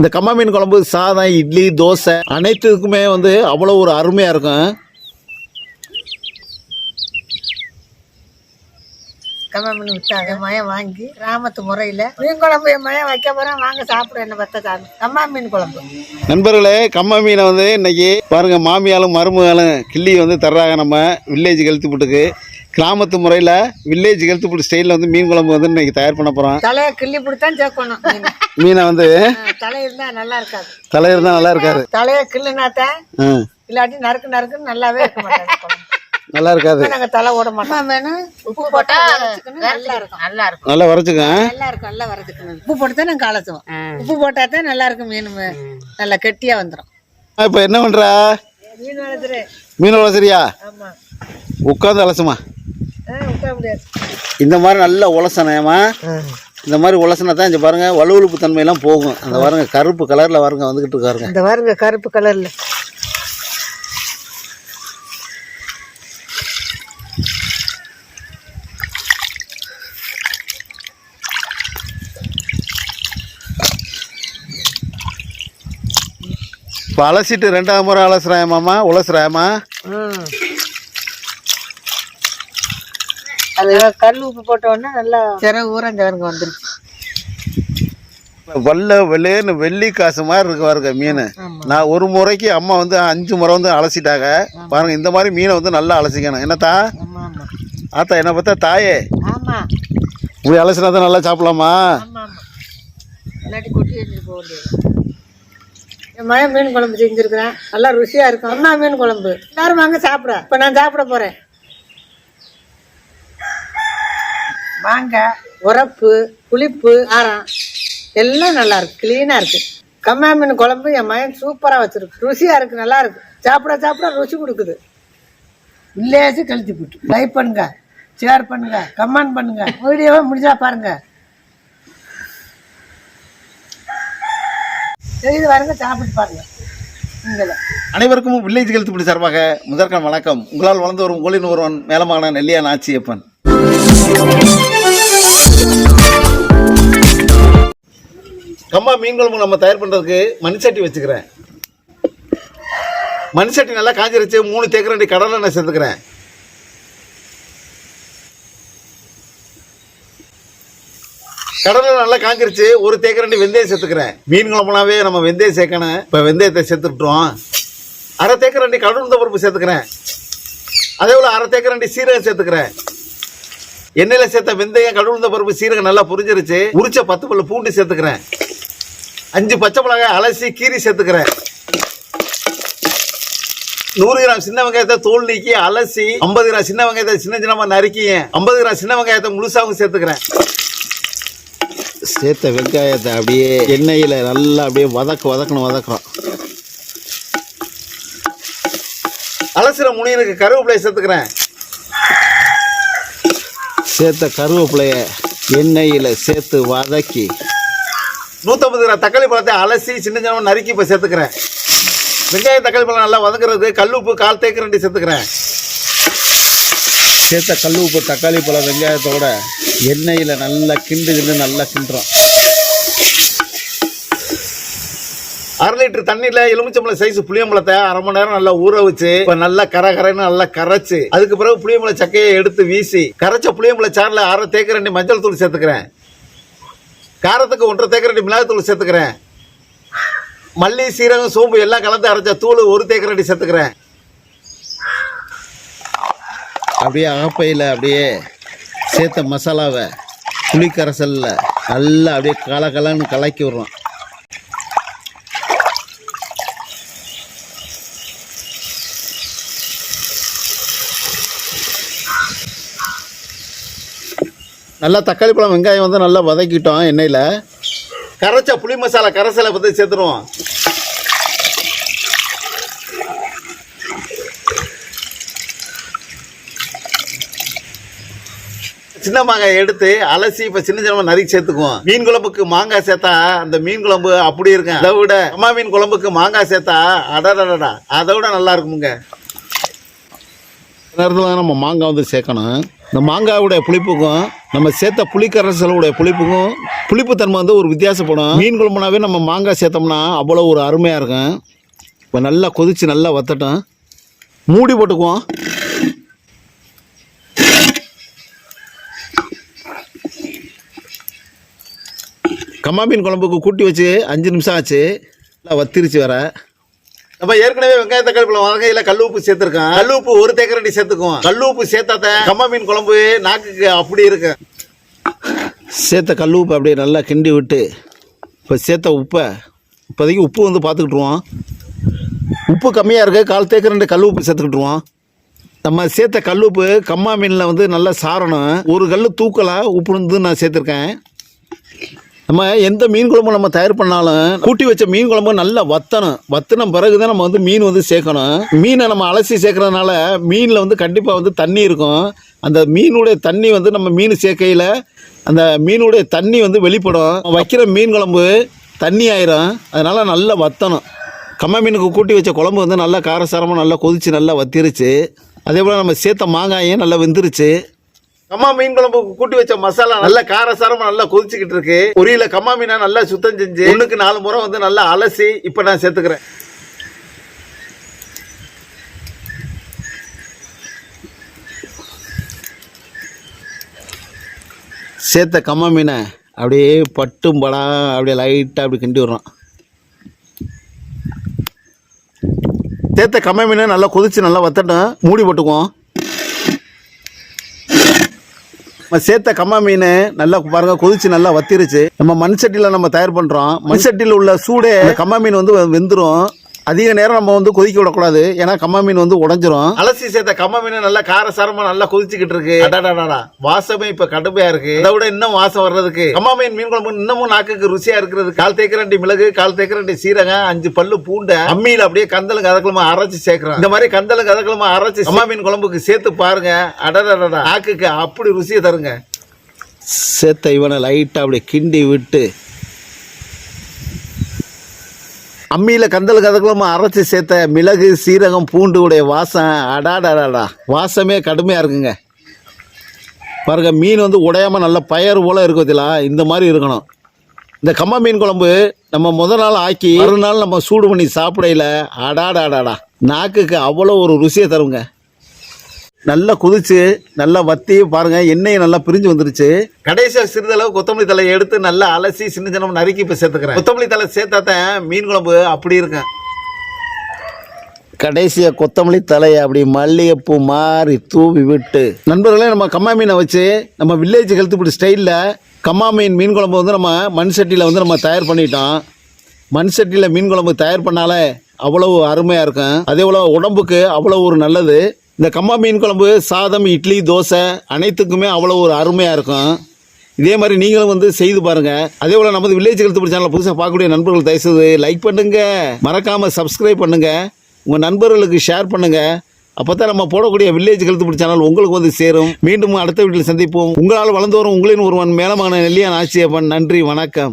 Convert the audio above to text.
இந்த கம்மா மீன் குழம்பு சாதம் இட்லி தோசை அனைத்துக்குமே வந்து அவ்வளோ ஒரு அருமையாக இருக்கும். கம்மா மீன் விட்டாங்க மயம் வாங்கி கிராமத்து முறையில். மீன் குழம்பு என் மயம் வைக்க போகிறேன் வாங்க சாப்பிட என்ன பத்த சாமி கம்மா மீன் குழம்பு. நண்பர்களே கம்மா மீனை வந்து இன்னைக்கு பாருங்க மாமியாலும் மருமகளும் கிள்ளி வந்து தர்றாங்க நம்ம வில்லேஜ் கழுத்துப்புட்டுக்கு கிராமத்து முறையில் வில்லேஜ் கழுத்துப்புட்டு ஸ்டைலில் வந்து மீன் குழம்பு வந்து இன்னைக்கு தயார் பண்ண போகிறோம் தலையை கிள்ளி பிடித்தான் சேர்க்கணும் மீன். மீனை வந்து தலை இருந்தால் நல்லா இருக்காது. தலை இருந்தால் நல்லா இருக்காது. தலையை கிள்ளுனாத்தான் இல்லாட்டி நறுக்கு நறுக்குன்னு நல்லாவே இருக்க மாட்டாங்க குழம்பு நல்லா இருக்காது. நாங்கள் தலை ஓட மாட்டோம். வேணும் உப்பு போட்டா நல்லா இருக்கும். நல்லா இருக்கும். நல்லா வரைச்சிக்கோங்க நல்லா இருக்கும் நல்லா வரதுக்கணும் உப்பு போட்டு தான் நாங்கள் கலசுவோம் உப்பு போட்டா தான் நல்லா இருக்கும் மீன் நல்லா கெட்டியா வந்துடும் இப்போ என்ன பண்ணுறா மீன் வளர்த்துரு மீன் வளசரியா ஆமாம் உட்காந்து அலசுமா. இந்த மாதிரி நல்லா உலசனேமா இந்த மாதிரி உலசனா தான் இங்கே பாருங்க வலுவழுப்பு தன்மையெல்லாம் போகும். அந்த பாருங்க கருப்பு கலரில் பாருங்க வந்துக்கிட்டு இருக்காருங்க இந்த பாருங்க கருப்பு கலர்ல. இப்போ அலசிட்டு ரெண்டாவது முறை அலசுறாயமாம்மா உலசுறாயம்மா. ம் அது கல் உப்பு போட்ட உடனே நல்லா சிற ஊரம் சிறங்க வந்துருச்சு. வல்ல வெள்ளேன்னு வெள்ளி காசு மாதிரி இருக்கு பாருங்க மீன். நான் ஒரு முறைக்கு அம்மா வந்து அஞ்சு முறை வந்து அலசிட்டாங்க. பாருங்க இந்த மாதிரி மீனை வந்து நல்லா அலசிக்கணும். என்னத்தா ஆத்தா என்ன பார்த்தா தாயே. ஆமா. இப்படி அலசினா தான் நல்லா சாப்பிடலாமா? மழை மீன் குழம்பு செஞ்சிருக்கிறேன். நல்லா ருசியா இருக்கும். அண்ணா மீன் குழம்பு. எல்லாரும் வாங்க சாப்பிட. இப்ப நான் சாப்பிட போறேன். வாங்க உரப்பு புளிப்பு காரம் எல்லாம் நல்லா இருக்கு கிளீனா இருக்கு. கம்மா மீன் குழம்பு என் மயன் சூப்பரா வச்சிருக்கு. ருசியா இருக்கு நல்லா இருக்கு. சாப்பிட சாப்பிட ருசி கொடுக்குது. வில்லேஜ் கழிச்சு போட்டு. லைக் பண்ணுங்க ஷேர் பண்ணுங்க கமெண்ட் பண்ணுங்க. வீடியோவை முடிஞ்சா பாருங்க. செய்து பாருங்க சாப்பிட்டு பாருங்க. அனைவருக்கும் வில்லேஜ் கழுத்து இப்படி சார்பாக முதற்கண் வணக்கம். உங்களால் வளர்ந்து வரும் உங்களின் ஒருவன் மேலமான நெல்லியா நாச்சியப்பன் கம்மா மீன் குழம்பு நம்ம தயார் பண்ணுறதுக்கு மண்சட்டி வச்சுக்கிறேன். மண்சட்டி நல்லா காஞ்சிருச்சு மூணு தேக்கரண்டி கடலை எண்ணெய் சேர்த்துக்கிறேன். கடலை நல்லா காஞ்சிருச்சு ஒரு தேக்கரண்டி வெந்தயம் சேர்த்துக்கிறேன். மீன் குழம்புனாவே நம்ம வெந்தயம் சேர்க்கணும். இப்போ வெந்தயத்தை சேர்த்துட்டோம் அரை தேக்கரண்டி கடவுந்த பருப்பு சேர்த்துக்கிறேன். அதே போல் அரை தேக்கரண்டி சீரகம் சேர்த்துக்கிறேன். எண்ணெயில சேர்த்த வெந்தயம் கடவுந்த பருப்பு சீரகம் நல்லா புரிஞ்சிருச்சு. உரிச்ச பத்து பல்லு பூண்டு சேர்த்துக்கிறேன். அஞ்சு பச்சை மிளகாய் அலசி கீரி சேர்த்துக்கிறேன். நூறு கிராம் சின்ன வெங்காயத்தை தோல் நீக்கி அலசி ஐம்பது கிராம் சின்ன வெங்காயத்தை சின்ன சின்னமா நறுக்கி ஐம்பது கிராம் சின்ன வெங்காயத்தை முழுசாவும் சேர்த்துக்கிறேன். சேர்த்த வெங்காயத்தை அப்படியே எண்ணெயில் நல்லா அப்படியே வதக்க வதக்கணும் வதக்குறோம். அலசுற முனியனுக்கு கருவேப்பிலையை சேர்த்துக்கிறேன். சேர்த்த கருவேப்பிலைய எண்ணெயில் சேர்த்து வதக்கி. நூற்றம்பது கிராம் தக்காளி பழத்தை அலசி சின்ன சின்னமாக நறுக்கி இப்போ சேர்த்துக்கிறேன். வெங்காயம் தக்காளி பழம் நல்லா வதக்குறது கல் உப்பு கால் தேக்கு ரெண்டு சேர்த்துக்கிறேன். சேர்த்த கல் உப்பு தக்காளி பழம் வெங்காயத்தோட எண்ணெயில் நல்லா கிண்டு கிண்டு நல்லா கிண்டுறோம். அரை லிட்டர் தண்ணியில் எலுமிச்சம்பழ சைஸ் புளியம்பழத்தை அரை மணி நேரம் நல்லா ஊற வச்சு நல்லா கரை கரைன்னு நல்லா கரைச்சு அதுக்கு பிறகு புளியம்பழ சக்கையை எடுத்து வீசி கரைச்ச புளியம்பழ சாறில் அரை தேக்கரண்டி மஞ்சள் தூள் சேர்த்துக்கிறேன். காரத்துக்கு ஒன்றரை தேக்கரண்டி ரெண்டு மிளகாய் சேர்த்துக்கிறேன். மல்லி சீரகம் சோம்பு எல்லாம் கலந்து அரைச்ச தூள் ஒரு தேக்கரண்டி சேர்த்துக்கிறேன். அப்படியே அகப்பையில் அப்படியே சேர்த்த மசாலாவை புளிக்கரைசலில் நல்லா அப்படியே கல கலன்னு கலக்கி விடுறோம். நல்லா தக்காளி பழம் வெங்காயம் வந்து நல்லா வதக்கிட்டோம் எண்ணெயில். கரைச்சா புளி மசாலா கரைசலை பற்றி சேர்த்துருவோம். சின்ன மாங்காய் எடுத்து அலசி இப்போ சின்ன சின்ன நறுக்கி சேர்த்துக்குவோம். மீன் குழம்புக்கு மாங்காய் சேர்த்தா அந்த மீன் குழம்பு அப்படி இருக்கும். அதை விட அம்மா மீன் குழம்புக்கு மாங்காய் சேர்த்தா அடடடடா அதை விட நல்லா இருக்குமுங்க. நேரத்தில் நம்ம மாங்காய் வந்து சேர்க்கணும். இந்த மாங்காவுடைய புளிப்புக்கும் நம்ம சேர்த்த புளிக்கரசலுடைய புளிப்புக்கும் புளிப்புத்தன்மை வந்து ஒரு வித்தியாசப்படும். மீன் குழம்புனாவே நம்ம மாங்காய் சேர்த்தோம்னா அவ்வளோ ஒரு அருமையாக இருக்கும். இப்போ நல்லா கொதித்து நல்லா வத்தட்டும். மூடி போட்டுக்குவோம். கம்மா மீன் குழம்புக்கு கூட்டி வச்சு அஞ்சு நிமிஷம் ஆச்சு. நல்லா வத்திருச்சு வர நம்ம ஏற்கனவே வெங்காய தக்காளி பழம் வகையில் கல் உப்பு சேர்த்துருக்கோம் கல் உப்பு ஒரு தேக்கரண்டி சேர்த்துக்குவோம். கல் உப்பு சேர்த்தாத கம்மா மீன் குழம்பு நாக்குக்கு அப்படி இருக்கு. சேர்த்த கல் உப்பு அப்படியே நல்லா கிண்டி விட்டு இப்போ சேர்த்த உப்பை இப்போதைக்கு உப்பு வந்து பார்த்துக்கிட்டுருவோம் உப்பு கம்மியாக இருக்கு கால் தேக்க ரெண்டு கல் உப்பு சேர்த்துக்கிட்டுருவோம் நம்ம சேர்த்த கல் உப்பு கம்மா மீனில் வந்து நல்லா சாரணும் ஒரு கல் தூக்கலாம் உப்பு வந்து நான் சேர்த்துருக்கேன். நம்ம எந்த மீன் குழம்பு நம்ம தயார் பண்ணாலும் கூட்டி வச்ச மீன் குழம்பு நல்லா வத்தணும். வத்தின பிறகு தான் நம்ம வந்து மீன் வந்து சேர்க்கணும். மீனை நம்ம அலசி சேர்க்கறதுனால மீனில் வந்து கண்டிப்பாக வந்து தண்ணி இருக்கும். அந்த மீனுடைய தண்ணி வந்து நம்ம மீன் சேர்க்கையில் அந்த மீனுடைய தண்ணி வந்து வெளிப்படும். வைக்கிற மீன் குழம்பு தண்ணி ஆயிரும். அதனால் நல்லா வத்தணும். கம்ம மீனுக்கு கூட்டி வச்ச குழம்பு வந்து நல்லா காரசாரமாக நல்லா கொதிச்சு நல்லா வத்திருச்சு. அதே போல் நம்ம சேர்த்த மாங்காயும் நல்லா வெந்துருச்சு. கம்மா மீன் குழம்புக்கு கூட்டி வச்ச மசாலா நல்லா காரசாரமா நல்லா கொதிச்சுக்கிட்டு இருக்கு. பொரியல கம்மா மீனை நல்லா சுத்தம் செஞ்சு ஒண்ணுக்கு நாலு முறை வந்து நல்லா அலசி இப்ப நான் சேர்த்துக்கிறேன். சேர்த்த கம்மா மீனை அப்படியே பட்டும் படா அப்படியே லைட்டாக அப்படி கிண்டி விடுறோம் சேர்த்த கம்மா மீனை நல்லா கொதிச்சு நல்லா வத்தட்டும் மூடி போட்டுக்குவோம். நம்ம சேர்த்த கம்மா மீன் நல்லா பாருங்க கொதிச்சு நல்லா வத்திருச்சு. நம்ம மண் சட்டியில் நம்ம தயார் பண்ணுறோம் மண் சட்டியில் உள்ள சூடே கம்மா மீன் வந்து வெந்துடும் அதிக நேரம் நம்ம வந்து கொதிக்க விடக்கூடாது. ஏன்னா கம்மா மீன் வந்து உடஞ்சிரும். அலசி சேர்த்த கம்மா மீன் நல்லா காரசாரமா நல்லா கொதிச்சுக்கிட்டு இருக்கு. அடடடடா. வாசமே இப்ப கடுமையா இருக்கு. அதை விட இன்னும் வாசம் வர்றதுக்கு. கம்மா மீன் மீன் குழம்பு இன்னமும் நாக்குக்கு ருசியா இருக்கிறது. கால் தேக்கரண்டி மிளகு கால் தேக்கரண்டி சீரகம் அஞ்சு பல்லு பூண்டை அம்மியில அப்படியே கந்தலும் கதக்கலமா அரைச்சு சேர்க்கிறோம். இந்த மாதிரி கந்தலும் கதக்கலமா அரைச்சு கம்மா மீன் குழம்புக்கு சேர்த்து பாருங்க. அடடடடா. நாக்குக்கு அப்படி ருசியை தருங்க. சேர்த்த இவனை லைட்டாக அப்படியே கிண்டி விட்டு அம்மியில் கந்தல் கதக்கலமா அரைச்சி சேர்த்த மிளகு சீரகம் பூண்டு உடைய வாசம் அடாடாடாடா. வாசமே கடுமையாக இருக்குங்க. பாருங்க மீன் வந்து உடையாமல் நல்ல பயர் போல் இருக்குதுல இந்த மாதிரி இருக்கணும். இந்த கம்மா மீன் குழம்பு நம்ம முதல் நாள் ஆக்கி மறுநாள் நம்ம சூடு பண்ணி சாப்பிடையில அடாடாடாடா. நாக்குக்கு அவ்வளோ ஒரு ருசியை தருங்க. நல்லா குதிச்சு நல்லா வத்தி பாருங்க எண்ணெய் நல்லா பிரிஞ்சு வந்துருச்சு. கடைசியா சிறிதளவு கொத்தமல்லி தலையை எடுத்து நல்லா அலசி சின்ன சின்ன நறுக்கி இப்ப சேர்த்துக்கிறேன். கொத்தமல்லி தலை சேர்த்தாதான் மீன் குழம்பு அப்படி இருக்கும். கடைசியாக கொத்தமல்லி தலையை அப்படி மல்லிகைப்பூ மாறி தூவி விட்டு. நண்பர்களே நம்ம கம்மா மீனை வச்சு நம்ம வில்லேஜ் ஹெல்த் ஸ்டைலில் கம்மா மீன் மீன் குழம்பு வந்து நம்ம மண் சட்டியில் வந்து நம்ம தயார் பண்ணிட்டோம். மண் சட்டியில் மீன் குழம்பு தயார் பண்ணாலே அவ்வளவு அருமையாக இருக்கும். அதே போல் உடம்புக்கு அவ்வளோ ஒரு நல்லது. இந்த கம்மா மீன் குழம்பு சாதம் இட்லி தோசை அனைத்துக்குமே அவ்வளோ ஒரு அருமையாக இருக்கும். இதே மாதிரி நீங்களும் வந்து செய்து பாருங்க. அதே போல் நமது வில்லேஜ் ஹெல்த் சேனலை புதுசாக பார்க்கக்கூடிய நண்பர்கள் தயவுசெய்து லைக் பண்ணுங்க. மறக்காமல் சப்ஸ்கிரைப் பண்ணுங்க. உங்கள் நண்பர்களுக்கு ஷேர் பண்ணுங்க. அப்போ தான் நம்ம போடக்கூடிய வில்லேஜ் ஹெல்த் சேனல் உங்களுக்கு வந்து சேரும். மீண்டும் அடுத்த வீட்டில் சந்திப்போம். உங்களால் வளர்ந்து வரும் உங்களின் ஒருவன் மேலமான நெல்லியான் ஆட்சியப்பன். நன்றி வணக்கம்.